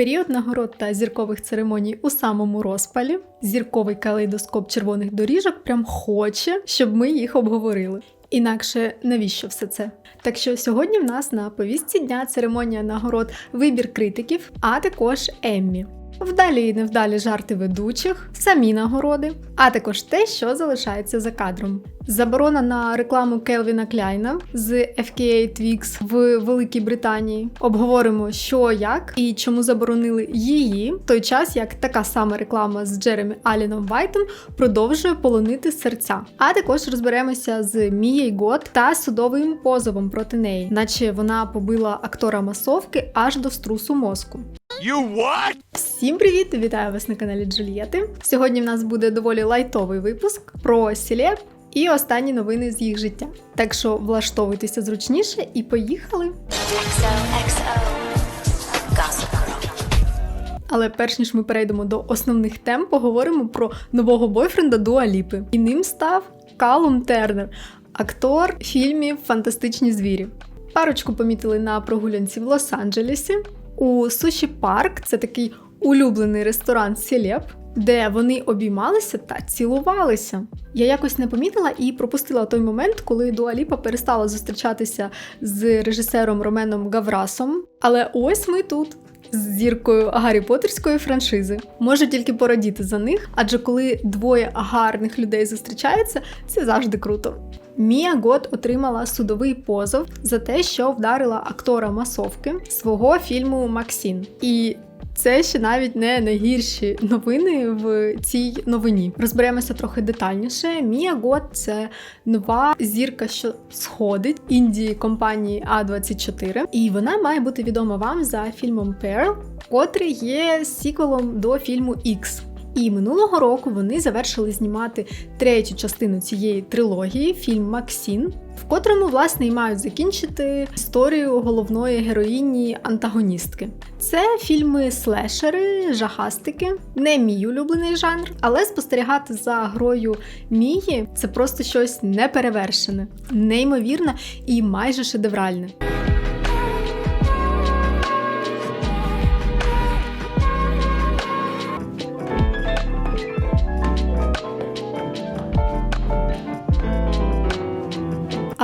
Період нагород та зіркових церемоній у самому розпалі. Зірковий калейдоскоп червоних доріжок прям хоче, щоб ми їх обговорили. Інакше навіщо все це? Так що сьогодні в нас на повістці дня церемонія нагород вибір критиків, а також Еммі. Вдалі і невдалі жарти ведучих, самі нагороди, а також те, що залишається за кадром. Заборона на рекламу Келвіна Кляйна з FKA Twix в Великій Британії. Обговоримо, що як і чому заборонили її, в той час як така сама реклама з Джеремі Аліном Вайтом продовжує полонити серця. А також розберемося з Мією Гот та судовим позовом проти неї, наче вона побила актора масовки аж до струсу мозку. You what? Всім привіт! Вітаю вас на каналі Джулієти. Сьогодні в нас буде доволі лайтовий випуск про селеб і останні новини з їх життя. Так що влаштовуйтеся зручніше і поїхали! Але перш ніж ми перейдемо до основних тем, поговоримо про нового бойфренда Дуа Ліпи. І ним став Калум Тернер, актор фільмів Фантастичні звірі. Парочку помітили на прогулянці в Лос-Анджелесі. У Суші Парк це такий улюблений ресторан Селеп. де вони обіймалися та цілувалися. Я якось не помітила і пропустила той момент, коли Дуаліпа перестала зустрічатися з режисером Роменом Гаврасом. Але ось ми тут. З зіркою Гаррі Поттерської франшизи можу тільки порадіти за них, адже коли двоє гарних людей зустрічаються, це завжди круто. Мія Гот отримала судовий позов за те, що вдарила актора масовки свого фільму Максін. І це ще навіть не найгірші новини в цій новині. Розберемося трохи детальніше. Мія Гот це нова зірка, що сходить індії компанії А24, і вона має бути відома вам за фільмом Pearl, котрий є сіквелом до фільму X. І минулого року вони завершили знімати третю частину цієї трилогії, фільм Максін, в котрому власне і мають закінчити історію головної героїні антагоністки. Це фільми слешери, жахастики, не мій улюблений жанр, але спостерігати за грою Мії це просто щось неперевершене, неймовірне і майже шедевральне.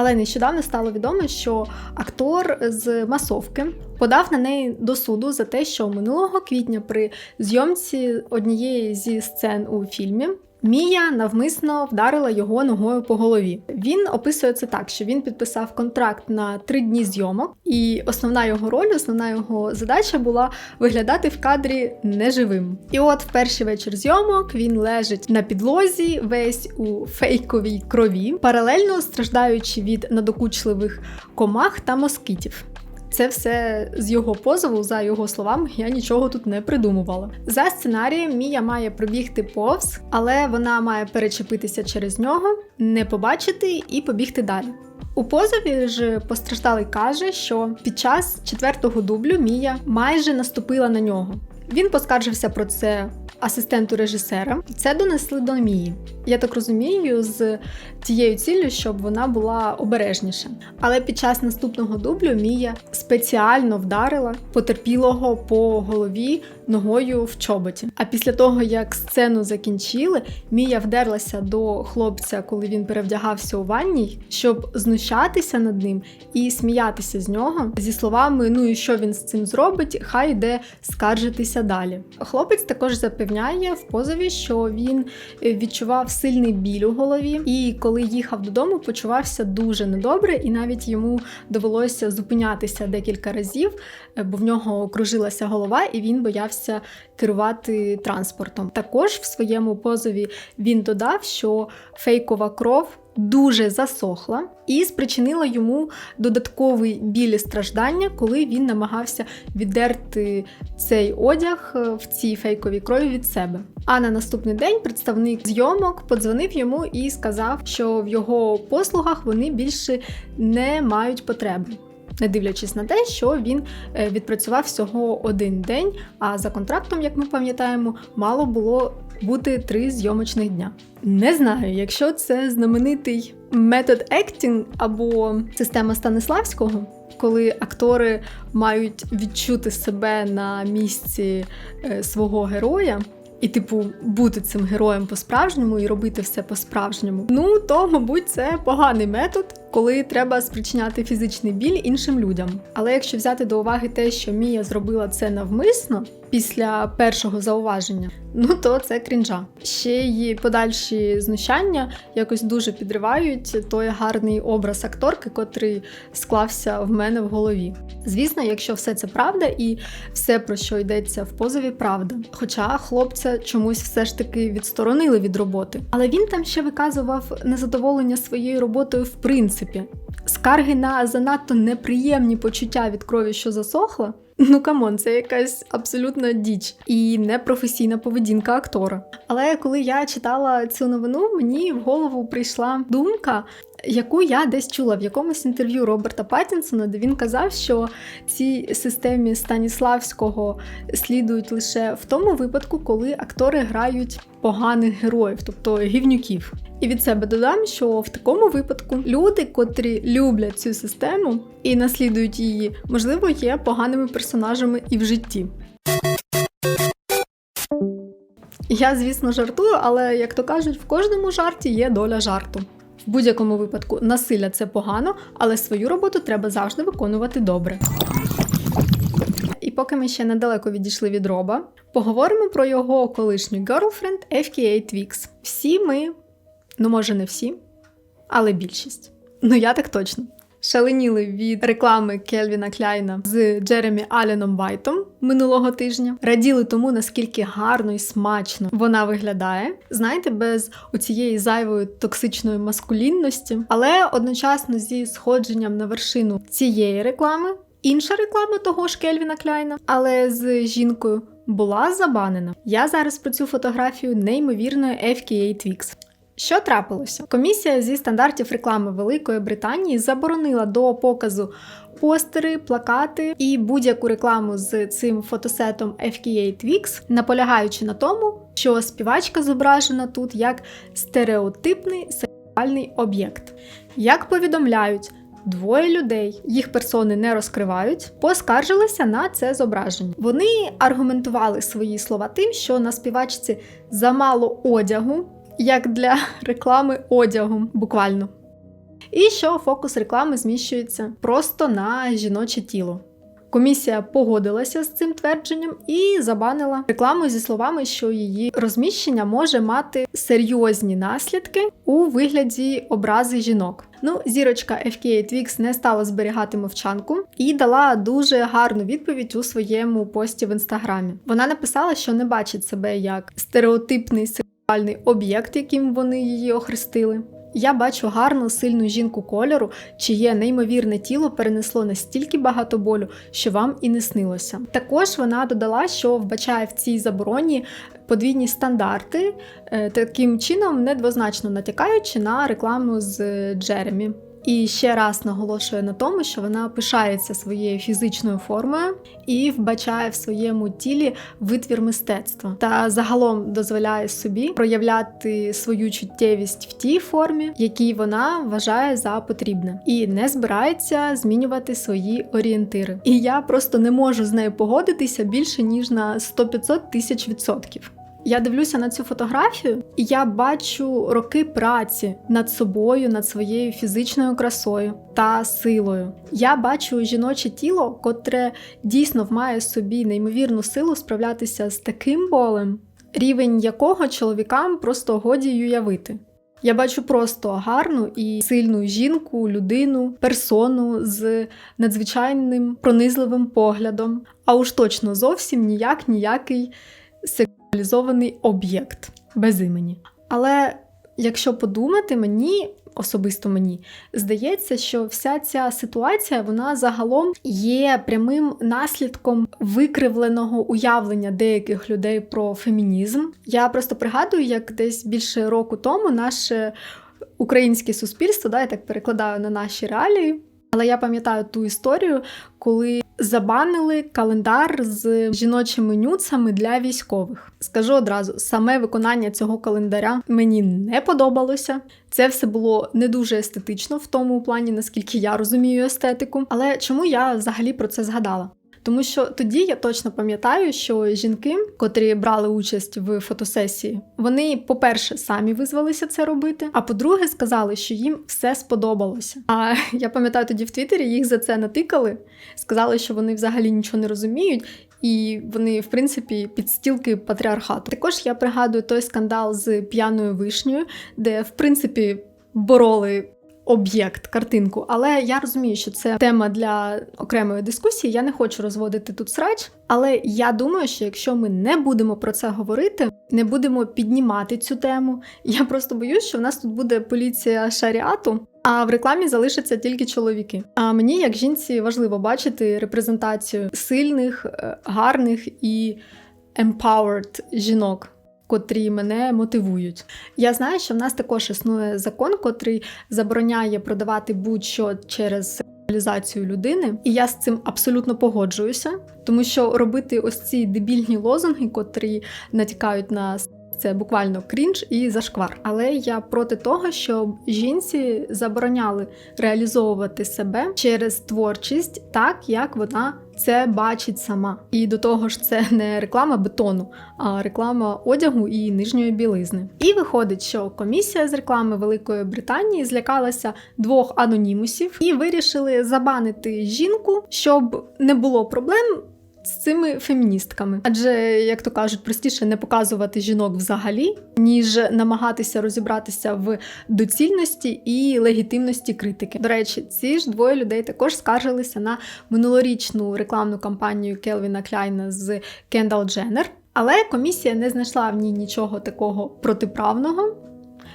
Але нещодавно стало відомо, що актор з масовки подав на неї до суду за те, що минулого квітня при зйомці однієї зі сцен у фільмі. Мія навмисно вдарила його ногою по голові. Він описує це так, що він підписав контракт на три дні зйомок, і основна його роль, основна його задача була виглядати в кадрі неживим. І от в перший вечір зйомок він лежить на підлозі, весь у фейковій крові, паралельно страждаючи від надокучливих комах та москітів. Це все з його позову, за його словами, я нічого тут не придумувала. За сценарієм Мія має пробігти повз, але вона має перечепитися через нього, не побачити і побігти далі. У позові ж постраждалий каже, що під час четвертого дублю Мія майже наступила на нього. Він поскаржився про це асистенту режисера. Це донесли до Мії. Я так розумію, з тією ціллю, щоб вона була обережніша. Але під час наступного дублю Мія спеціально вдарила потерпілого по голові ногою в чоботі. А після того, як сцену закінчили, Мія вдерлася до хлопця, коли він перевдягався у ванній, щоб знущатися над ним і сміятися з нього зі словами: Ну і що він з цим зробить? Хай йде скаржитися далі. Хлопець також запевняє в позові, що він відчував сильний біль у голові, і коли їхав додому, почувався дуже недобре, і навіть йому довелося зупинятися декілька разів, бо в нього кружилася голова, і він боявся керувати транспортом. Також в своєму позові він додав, що фейкова кров. Дуже засохла і спричинила йому додатковий біль і страждання, коли він намагався віддерти цей одяг е, в цій фейковій крові від себе. А на наступний день представник зйомок подзвонив йому і сказав, що в його послугах вони більше не мають потреби. Не дивлячись на те, що він е, відпрацював всього один день, а за контрактом, як ми пам'ятаємо, мало було бути три зйомочних дня. Не знаю, якщо це знаменитий метод ектінг або система Станиславського, коли актори мають відчути себе на місці е, свого героя. І, типу, бути цим героєм по-справжньому і робити все по-справжньому. Ну, то, мабуть, це поганий метод, коли треба спричиняти фізичний біль іншим людям. Але якщо взяти до уваги те, що Мія зробила це навмисно після першого зауваження, ну то це крінжа. Ще її подальші знущання якось дуже підривають той гарний образ акторки, котрий склався в мене в голові. Звісно, якщо все це правда і все, про що йдеться в позові, правда. Хоча хлопця чомусь все ж таки відсторонили від роботи. Але він там ще виказував незадоволення своєю роботою в принципі. Скарги на занадто неприємні почуття від крові, що засохла. Ну камон, це якась абсолютна діч і непрофесійна поведінка актора. Але коли я читала цю новину, мені в голову прийшла думка, яку я десь чула в якомусь інтерв'ю Роберта Паттінсона, де він казав, що цій системі Станіславського слідують лише в тому випадку, коли актори грають поганих героїв, тобто гівнюків. І від себе додам, що в такому випадку люди, котрі люблять цю систему і наслідують її, можливо, є поганими персонажами і в житті. Я, звісно, жартую, але як то кажуть, в кожному жарті є доля жарту. В будь-якому випадку насилля це погано, але свою роботу треба завжди виконувати добре. І поки ми ще недалеко відійшли від роба, поговоримо про його колишню girlfriend FKA Twix. Всі ми, ну може не всі, але більшість. Ну я так точно. Шаленіли від реклами Кельвіна Кляйна з Джеремі Аленом Вайтом минулого тижня. Раділи тому, наскільки гарно і смачно вона виглядає. Знаєте, без оцієї зайвої токсичної маскулінності, але одночасно зі сходженням на вершину цієї реклами. Інша реклама того ж Кельвіна Кляйна, але з жінкою була забанена. Я зараз про цю фотографію неймовірної FKA Twix. Що трапилося? Комісія зі стандартів реклами Великої Британії заборонила до показу постери, плакати і будь-яку рекламу з цим фотосетом FKA Twix, наполягаючи на тому, що співачка зображена тут як стереотипний сексуальний об'єкт. Як повідомляють, Двоє людей, їх персони не розкривають, поскаржилися на це зображення. Вони аргументували свої слова тим, що на співачці замало одягу, як для реклами одягом, буквально. І що фокус реклами зміщується просто на жіноче тіло. Комісія погодилася з цим твердженням і забанила рекламу зі словами, що її розміщення може мати серйозні наслідки у вигляді образи жінок. Ну, зірочка FKA Twix не стала зберігати мовчанку і дала дуже гарну відповідь у своєму пості в інстаграмі. Вона написала, що не бачить себе як стереотипний об'єкт, яким вони її охрестили. Я бачу гарну, сильну жінку кольору, чиє неймовірне тіло перенесло настільки багато болю, що вам і не снилося. Також вона додала, що вбачає в цій забороні подвійні стандарти, е, таким чином недвозначно натякаючи на рекламу з Джеремі. І ще раз наголошує на тому, що вона пишається своєю фізичною формою і вбачає в своєму тілі витвір мистецтва та загалом дозволяє собі проявляти свою чуттєвість в тій формі, якій вона вважає за потрібне, і не збирається змінювати свої орієнтири. І я просто не можу з нею погодитися більше ніж на 100-500 тисяч відсотків. Я дивлюся на цю фотографію, і я бачу роки праці над собою, над своєю фізичною красою та силою. Я бачу жіноче тіло, котре дійсно має собі неймовірну силу справлятися з таким болем, рівень якого чоловікам просто годі уявити. Я бачу просто гарну і сильну жінку, людину, персону з надзвичайним пронизливим поглядом, а уж точно зовсім ніяк ніякий сексуалізований об'єкт без імені. Але якщо подумати, мені. Особисто мені здається, що вся ця ситуація вона загалом є прямим наслідком викривленого уявлення деяких людей про фемінізм. Я просто пригадую, як десь більше року тому наше українське суспільство, да, я так перекладаю на наші реалії, Але я пам'ятаю ту історію, коли забанили календар з жіночими нюцами для військових. Скажу одразу, саме виконання цього календаря мені не подобалося. Це все було не дуже естетично в тому плані, наскільки я розумію естетику. Але чому я взагалі про це згадала? Тому що тоді я точно пам'ятаю, що жінки, котрі брали участь в фотосесії, вони, по-перше, самі визвалися це робити. А по-друге, сказали, що їм все сподобалося. А я пам'ятаю, тоді в Твіттері їх за це натикали, сказали, що вони взагалі нічого не розуміють. І вони, в принципі, підстілки патріархату. Також я пригадую той скандал з п'яною вишнею, де, в принципі, бороли об'єкт, картинку. Але я розумію, що це тема для окремої дискусії. Я не хочу розводити тут срач. Але я думаю, що якщо ми не будемо про це говорити, не будемо піднімати цю тему. Я просто боюсь, що в нас тут буде поліція шаріату. А в рекламі залишаться тільки чоловіки. А мені, як жінці, важливо бачити репрезентацію сильних, е, гарних і empowered жінок котрі мене мотивують. Я знаю, що в нас також існує закон, котрий забороняє продавати будь-що через реалізацію людини, і я з цим абсолютно погоджуюся, тому що робити ось ці дебільні лозунги, котрі натякають на це буквально крінж і зашквар. Але я проти того, щоб жінці забороняли реалізовувати себе через творчість так, як вона це бачить сама. І до того ж, це не реклама бетону, а реклама одягу і нижньої білизни. І виходить, що комісія з реклами Великої Британії злякалася двох анонімусів і вирішили забанити жінку, щоб не було проблем з цими феміністками. Адже, як то кажуть, простіше не показувати жінок взагалі, ніж намагатися розібратися в доцільності і легітимності критики. До речі, ці ж двоє людей також скаржилися на минулорічну рекламну кампанію Келвіна Кляйна з Кендал Дженнер. Але комісія не знайшла в ній нічого такого протиправного.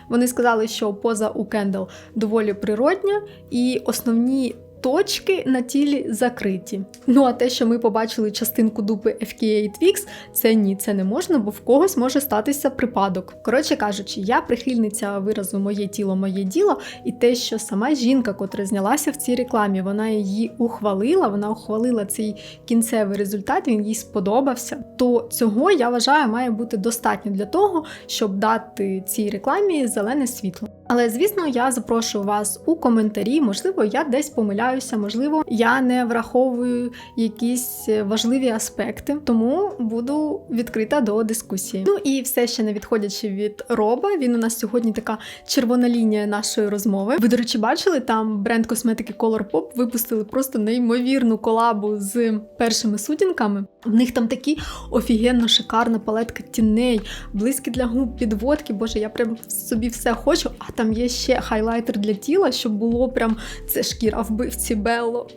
Вони сказали, що поза у Кендал доволі природня, і основні точки на тілі закриті. Ну а те, що ми побачили частинку дупи FKA Twix, це ні, це не можна, бо в когось може статися припадок. Коротше кажучи, я прихильниця виразу моє тіло, моє діло, і те, що сама жінка, котра знялася в цій рекламі, вона її ухвалила, вона ухвалила цей кінцевий результат, він їй сподобався. То цього я вважаю має бути достатньо для того, щоб дати цій рекламі зелене світло. Але звісно, я запрошую вас у коментарі. Можливо, я десь помиляюся, можливо, я не враховую якісь важливі аспекти, тому буду відкрита до дискусії. Ну і все ще не відходячи від роба. Він у нас сьогодні така червона лінія нашої розмови. Ви, до речі, бачили там бренд косметики Colourpop випустили просто неймовірну колабу з першими сутінками. В них там такі офігенно шикарна палетка тіней, близькі для губ, підводки. Боже, я прям собі все хочу. А там є ще хайлайтер для тіла, щоб було прям це шкіра вбивці Белло.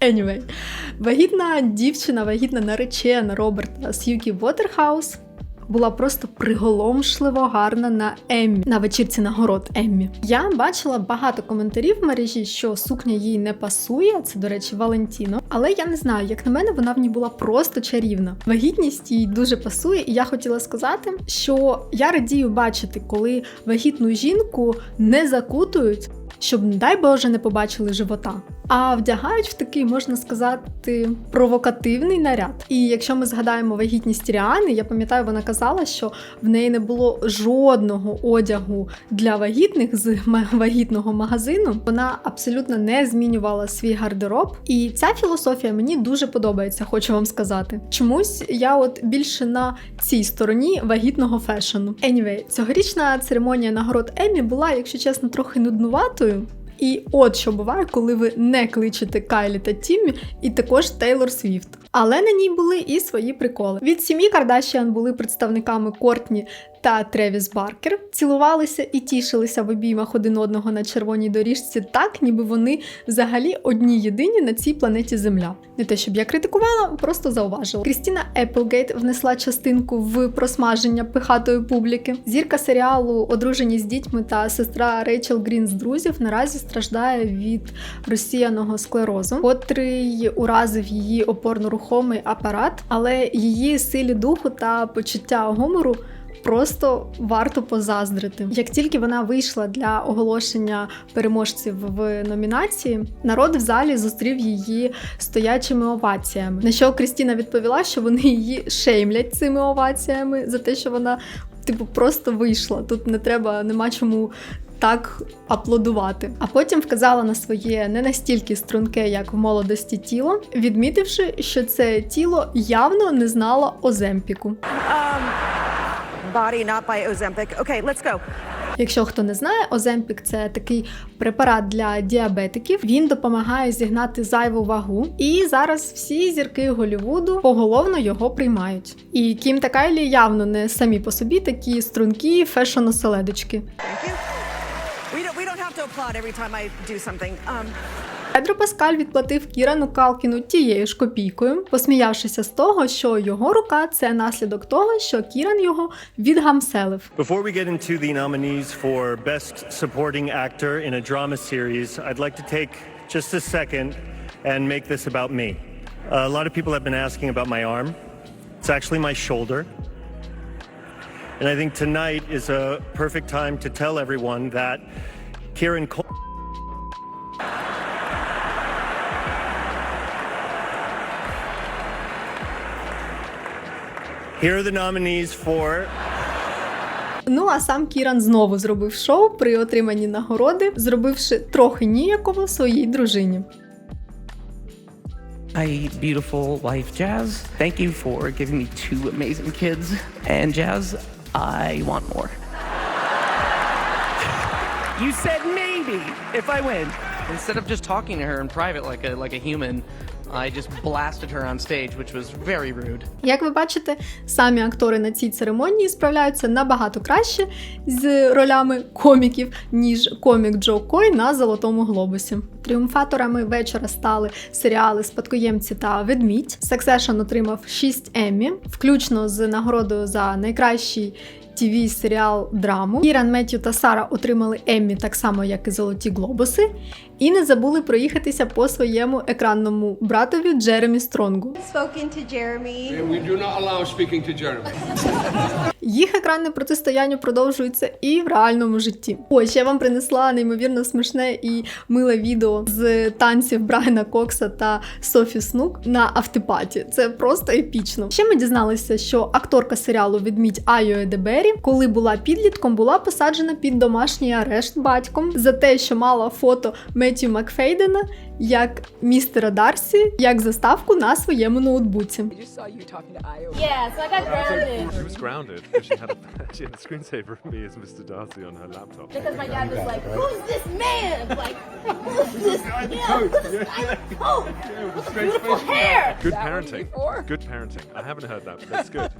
Anyway, вагітна дівчина, вагітна наречена Роберта Сьюкі Вотерхаус була просто приголомшливо гарна на Еммі, на вечірці нагород Еммі. Я бачила багато коментарів в мережі, що сукня їй не пасує. Це, до речі, Валентіно. Але я не знаю, як на мене, вона в ній була просто чарівна. Вагітність їй дуже пасує, і я хотіла сказати, що я радію бачити, коли вагітну жінку не закутують. Щоб, не дай Боже, не побачили живота, а вдягають в такий, можна сказати, провокативний наряд. І якщо ми згадаємо вагітність Ріани, я пам'ятаю, вона казала, що в неї не було жодного одягу для вагітних з вагітного магазину. Вона абсолютно не змінювала свій гардероб. І ця філософія мені дуже подобається, хочу вам сказати. Чомусь я от більше на цій стороні вагітного фешену. Anyway, цьогорічна церемонія нагород Еммі була, якщо чесно, трохи нуднуватою. І от що буває, коли ви не кличете Кайлі та Тіммі, і також Тейлор Свіфт. Але на ній були і свої приколи. Від сім'ї Кардашіан були представниками Кортні та Тревіс Баркер, цілувалися і тішилися в обіймах один одного на червоній доріжці, так ніби вони взагалі одні єдині на цій планеті Земля. Не те, щоб я критикувала, просто зауважила. Крістіна Еплгейт внесла частинку в просмаження пихатої публіки. Зірка серіалу Одружені з дітьми та сестра Рейчел Грін з друзів наразі страждає від розсіяного склерозу, котрий уразив її опорно-рухомий апарат, але її силі духу та почуття гумору просто варто позаздрити. Як тільки вона вийшла для оголошення переможців в номінації, народ в залі зустрів її стоячими оваціями. На що Крістіна відповіла, що вони її шеймлять цими оваціями за те, що вона, типу, просто вийшла. Тут не треба, нема чому. Так аплодувати. А потім вказала на своє не настільки струнке, як в молодості тіло, відмітивши, що це тіло явно не знало Оземпіку. Um, body not by Ozempic. Okay, let's go. Якщо хто не знає, Оземпік це такий препарат для діабетиків. Він допомагає зігнати зайву вагу. І зараз всі зірки Голлівуду поголовно його приймають. І Кім та Кайлі явно не самі по собі такі стрункі you. We don't, we don't have to applaud every time I do something. Um, Педро Паскаль відплатив Кірану Калкіну тією ж копійкою, посміявшися з того, що його рука це наслідок того, що Кіран його відгамселив. Before we get into the nominees for Best Supporting Actor in a Drama Series, I'd like to take just a second and make this about me. Uh, a lot of people have been asking about my arm. It's actually my shoulder. And I think tonight is a perfect time to tell everyone that Kieran Cole. Here are the nominees for Ну а сам Кіран знову зробив шоу при отриманні нагороди, зробивши трохи ніяково своїй дружині. My beautiful wife, Jazz. Thank you for giving me two amazing kids. And Jazz, I want more. You said maybe if I win. Instead of just talking to her in private like a like a human, I just blasted her on stage, which was very rude. Як ви бачите, самі актори на цій церемонії справляються набагато краще з ролями коміків, ніж комік Джо Кой на Золотому глобусі. Тріумфаторами вечора стали серіали Спадкоємці та Ведмідь. Succession отримав 6 Еммі, включно з нагородою за найкращий tv серіал драму. Кіран, Меттю та Сара отримали Еммі так само, як і Золоті Глобуси, і не забули проїхатися по своєму екранному братові Джеремі Стронгу. spoken to Jeremy. We do not allow speaking to Jeremy. Їх екранне протистояння продовжується і в реальному житті. Ось я вам принесла неймовірно смішне і миле відео з танців Брайана Кокса та Софі Снук на автопаті. Це просто епічно. Ще ми дізналися, що акторка серіалу Відмідь Айо Едебері, коли була підлітком, була посаджена під домашній арешт батьком за те, що мала фото Меттю Макфейдена як містера Дарсі, як заставку на своєму ноутбуці. Yeah, so I got grounded She was grounded because she had a she had a screensaver of me as Mr. Darcy on her laptop. because my dad was like, "Who's this man?" I'm like, "Who's this?" Yeah, who's this guy in the coat with the beautiful hair? Good parenting. Good parenting. I haven't heard that, but that's good.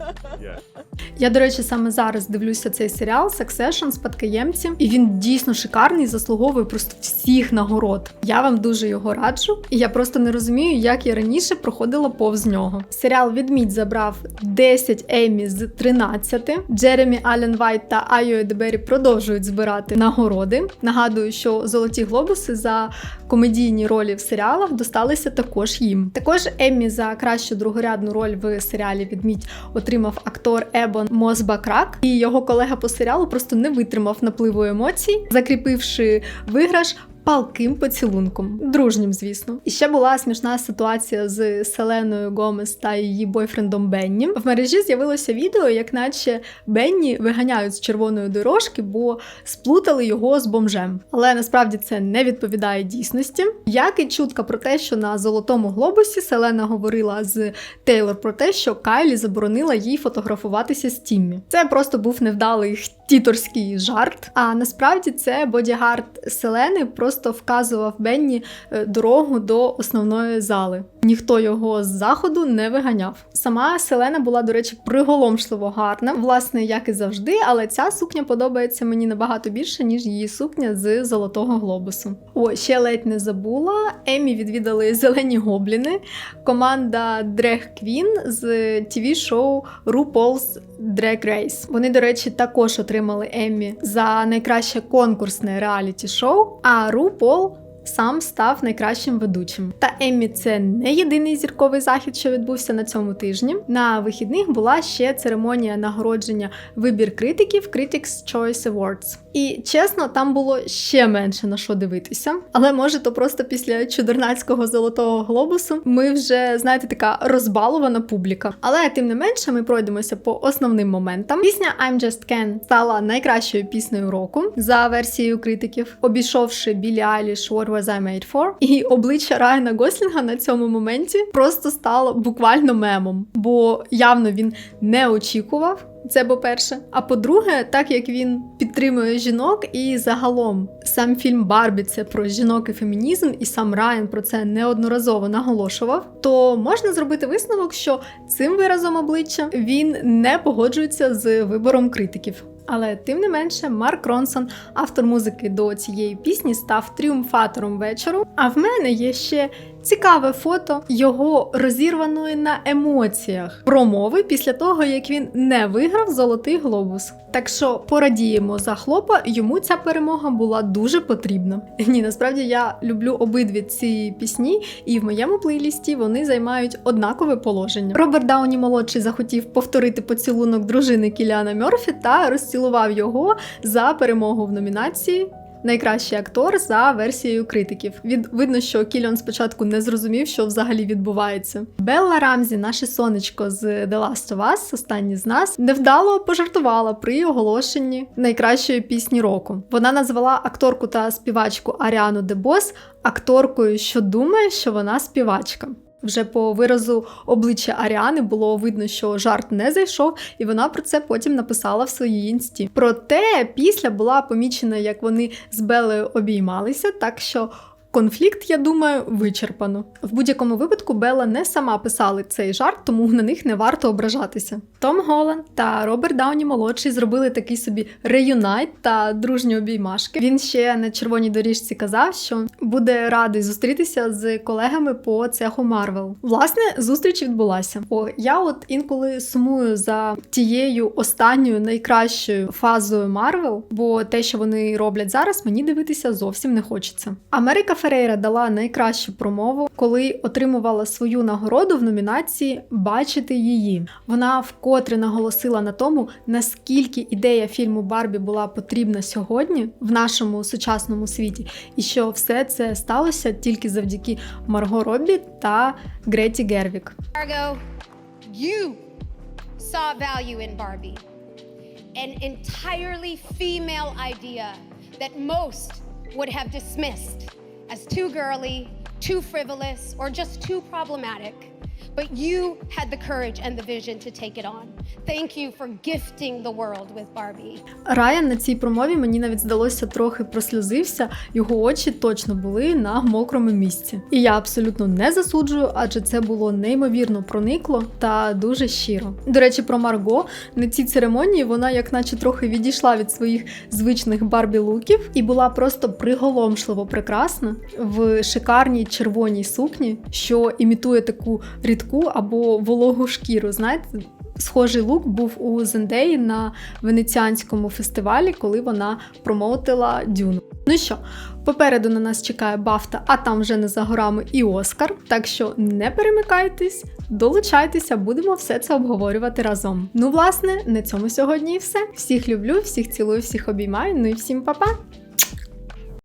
Я, до речі, саме зараз дивлюся цей серіал Succession спадкоємці, і він дійсно шикарний, заслуговує просто всіх нагород. Я вам дуже його раджу, і я просто не розумію, як я раніше проходила повз нього. Серіал Відмідь забрав 10 Еммі з 13. Джеремі Аллен Вайт та Айо Едебері продовжують збирати нагороди. Нагадую, що золоті глобуси за комедійні ролі в серіалах досталися також їм. Також Еммі за кращу другорядну роль в серіалі Відмідь отримав актор Ебон Мозбакрак, і його колега по серіалу просто не витримав напливу емоцій, закріпивши виграш. Палким поцілунком, дружнім, звісно. І ще була смішна ситуація з Селеною Гомес та її бойфрендом Бенні. В мережі з'явилося відео, як наче Бенні виганяють з червоної дорожки, бо сплутали його з бомжем. Але насправді це не відповідає дійсності. Як і чутка про те, що на золотому глобусі Селена говорила з Тейлор про те, що Кайлі заборонила їй фотографуватися з Тіммі. Це просто був невдалий тіторський жарт. А насправді це бодігард Селени просто вказував Бенні е, дорогу до основної зали. Ніхто його з заходу не виганяв. Сама Селена була, до речі, приголомшливо гарна, власне, як і завжди, але ця сукня подобається мені набагато більше, ніж її сукня з золотого глобусу. О, ще ледь не забула. Емі відвідали зелені гобліни, команда Drag Queen з TV-шоу RuPaul's Drag Race. Вони, до речі, також отримали Еммі за найкраще конкурсне реаліті-шоу. А RuPaul сам став найкращим ведучим. Та Еммі це не єдиний зірковий захід, що відбувся на цьому тижні. На вихідних була ще церемонія нагородження вибір критиків Critics' Choice Awards. І чесно, там було ще менше на що дивитися. Але може, то просто після чудернацького золотого глобусу ми вже знаєте така розбалована публіка. Але тим не менше, ми пройдемося по основним моментам. Пісня I'm Just Ken стала найкращою піснею року за версією критиків, обійшовши Білі Айліш What Was I Made For. І обличчя Райана Гослінга на цьому моменті просто стало буквально мемом, бо явно він не очікував. Це по-перше. А по-друге, так як він підтримує жінок, і загалом сам фільм Барбі це про жінок і фемінізм, і сам Райан про це неодноразово наголошував, то можна зробити висновок, що цим виразом обличчя він не погоджується з вибором критиків. Але тим не менше, Марк Ронсон, автор музики до цієї пісні, став тріумфатором вечору. А в мене є ще цікаве фото його розірваної на емоціях промови після того, як він не виграв золотий глобус. Так що порадіємо за хлопа, йому ця перемога була дуже потрібна. Ні, насправді я люблю обидві ці пісні, і в моєму плейлісті вони займають однакове положення. Роберт Дауні молодший захотів повторити поцілунок дружини Кіліана Мерфі та розцілував його за перемогу в номінації. Найкращий актор за версією критиків. Від видно, що Кіліан спочатку не зрозумів, що взагалі відбувається. Белла Рамзі, наше сонечко з The Last of Us, останній з нас, невдало пожартувала при оголошенні найкращої пісні року. Вона назвала акторку та співачку Аріану Дебос акторкою, що думає, що вона співачка. Вже по виразу обличчя Аріани було видно, що жарт не зайшов, і вона про це потім написала в своїй інсті. Проте після була помічена, як вони з Белою обіймалися, так що. Конфлікт, я думаю, вичерпано. В будь-якому випадку Белла не сама писали цей жарт, тому на них не варто ображатися. Том Голланд та Роберт Дауні молодший зробили такий собі реюнайт та дружні обіймашки. Він ще на червоній доріжці казав, що буде радий зустрітися з колегами по цеху Марвел. Власне, зустріч відбулася. О, я от інколи сумую за тією останньою найкращою фазою Марвел, бо те, що вони роблять зараз, мені дивитися зовсім не хочеться. Америка Ферейра дала найкращу промову, коли отримувала свою нагороду в номінації Бачити її. Вона вкотре наголосила на тому, наскільки ідея фільму Барбі була потрібна сьогодні в нашому сучасному світі, і що все це сталося тільки завдяки Марго Роббі та Греті Гервік. An entirely female idea that most would have dismissed as too girly, too frivolous, or just too problematic. But you had the courage and the vision to take it on. Thank you for gifting the world with Barbie. Райан на цій промові мені навіть здалося трохи просльозився, його очі точно були на мокрому місці. І я абсолютно не засуджую, адже це було неймовірно проникло та дуже щиро. До речі, про Марго на цій церемонії вона, як наче трохи відійшла від своїх звичних барбі луків і була просто приголомшливо прекрасна в шикарній червоній сукні, що імітує таку рідку або вологу шкіру. Знаєте, Схожий лук був у Зендеї на венеціанському фестивалі, коли вона промоутила Дюну. Ну що, попереду на нас чекає Бафта, а там вже не за горами і Оскар. Так що не перемикайтесь, долучайтеся, будемо все це обговорювати разом. Ну, власне, на цьому сьогодні і все. Всіх люблю, всіх цілую, всіх обіймаю. Ну і всім па-па!